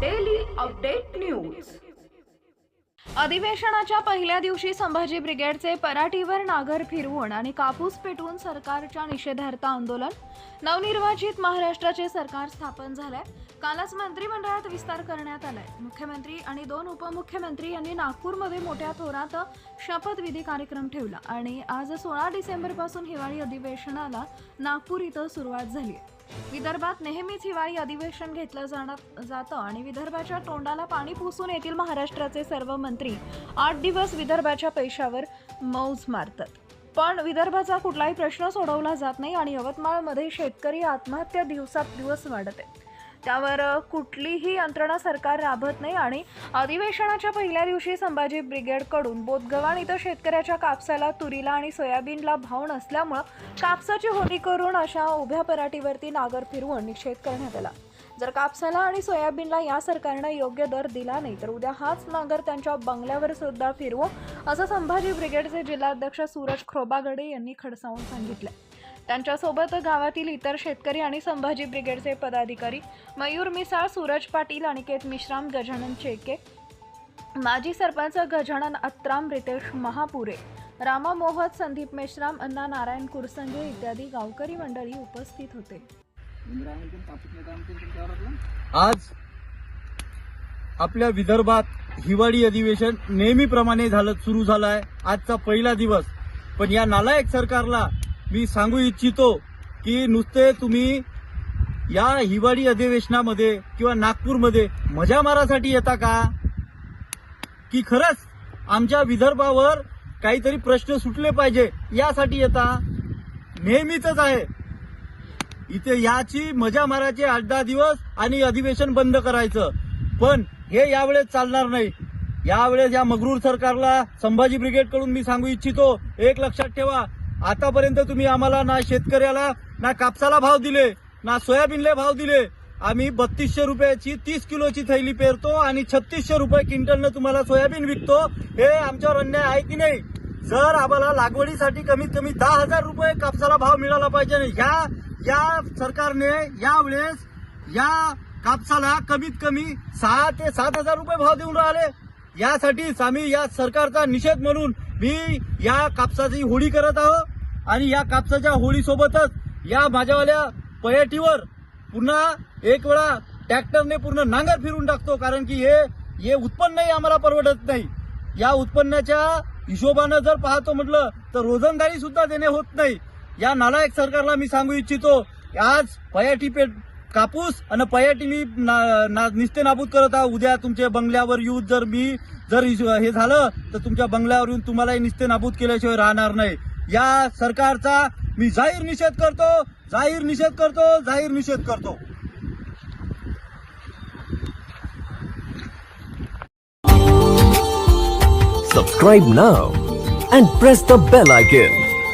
daily update news. अधिवेशनाच्या पहिल्या दिवशी संभाजी ब्रिगेडचे पराठीवर नागर फिरवून आणि कापूस पेटवून सरकारच्या निषेधार्थ आंदोलन. नवनिर्वाचित महाराष्ट्राचे सरकार स्थापन झालंय. कालच मंत्रिमंडळात विस्तार करण्यात आलाय. मुख्यमंत्री आणि दोन उपमुख्यमंत्री यांनी नागपूरमध्ये मोठ्या थोरात शपथविधी कार्यक्रम ठेवला आणि आज सोळा डिसेंबरपासून हिवाळी अधिवेशनाला नागपूर इथं सुरुवात झाली विदर्भात नेहमीच हिवाळी अधिवेशन घेतलं जाणार जातं आणि विदर्भाच्या तोंडाला पाणी पुसून येथील महाराष्ट्राचे सर्व मंत्री आठ दिवस विदर्भाच्या पैशावर मौज मारतात. पण विदर्भाचा कुठलाही प्रश्न सोडवला जात नाही आणि यवतमाळमध्ये शेतकरी आत्महत्या दिवसात दिवस वाढत आहे त्यावर कुठलीही यंत्रणा सरकार राबत नाही आणि अधिवेशनाच्या पहिल्या दिवशी संभाजी ब्रिगेडकडून बोधगव्हाण इथं शेतकऱ्याच्या कापसाला तुरीला आणि सोयाबीनला भाव नसल्यामुळं कापसाची होळी करून अशा उभ्या पराठीवरती नागर फिरवून निषेध करण्यात आला. जर कापसाला आणि सोयाबीनला या सरकारनं योग्य दर दिला नाही तर उद्या हाच नागर त्यांच्या बंगल्यावर सुद्धा फिरवू असं संभाजी ब्रिगेडचे जिल्हाध्यक्ष सूरज खोबागडे यांनी खडसावून सांगितलं. त्यांच्यासोबत गावातील इतर शेतकरी आणि संभाजी ब्रिगेडचे पदाधिकारी मयूर मिसाळ सूरज पाटील अनिकेत मिश्राम गजानन चेके माजी सरपंच गजानन अत्राम रितेश महापुरे रामा मोहत संदीप मेश्राम अण्णा नारायण कुरसंगे इत्यादी गावकरी मंडळी उपस्थित होते. आज आपल्या विदर्भात हिवाळी अधिवेशन नेहमीप्रमाणे झालं सुरू झालं आहे आजचा पहिला दिवस. पण या नालायक सरकारला मी सांगू इच्छितो की नुसते तुम्ही या हिवाळी अधिवेशनामध्ये किंवा नागपूरमध्ये मजा मारासाठी येता का? की खरंच आमच्या विदर्भावर काहीतरी प्रश्न सुटले पाहिजे यासाठी येता? नेहमीच आहे. इथे याची मजा मारायची आठ दहा दिवस आणि अधिवेशन बंद करायचं. पण हे यावेळेस चालणार नाही. यावेळेस या मगरूर सरकारला संभाजी ब्रिगेडकडून मी सांगू इच्छितो एक लक्षात ठेवा. आतापर्यंत तुम्ही आम्हाला ना शेतकऱ्याला ना कापसाला भाव दिले ना सोयाबीनला भाव दिले. आम्ही बत्तीसशे रुपयाची तीस किलोची थैली पेरतो आणि छत्तीसशे रुपये क्विंटलनं तुम्हाला सोयाबीन विकतो. हे आमच्यावर अन्याय आहे की नाही? जर आम्हाला लागवडीसाठी कमीत कमी दहा हजार रुपये कापसाला भाव मिळाला पाहिजे ह्या या सरकारने यावेळेस या कापसाला कमीत कमी सहा ते सात हजार रुपये भाव देऊन राहिले. यासाठीच आम्ही या सरकारचा निषेध म्हणून मी या कापसाची होळी करत आहो आणि या कापसाच्या होळीसोबतच या माझ्यावाल्या पयाटीवर पुन्हा एक वेळा ट्रॅक्टरने पूर्ण नांगर फिरून टाकतो कारण की हे हे उत्पन्नही आम्हाला परवडत नाही. या उत्पन्नाच्या हिशोबानं जर पाहतो म्हटलं तर रोजंदारी सुद्धा देणे होत नाही. या नालायक सरकारला मी सांगू इच्छितो आज पयाटी पेट कापूस आणि पयाटी मी ना- ना- निस्ते नाबूद करत आहोत उद्या तुमच्या बंगल्यावर येऊन जर मी जर हे झालं तर तुमच्या बंगल्यावर येऊन तुम्हालाही निस्ते नाबूद केल्याशिवाय राहणार नाही. या सरकारचा मी जाहीर निषेध करतो जाहीर निषेध करतो जाहीर निषेध करतो. Subscribe now and press the bell icon.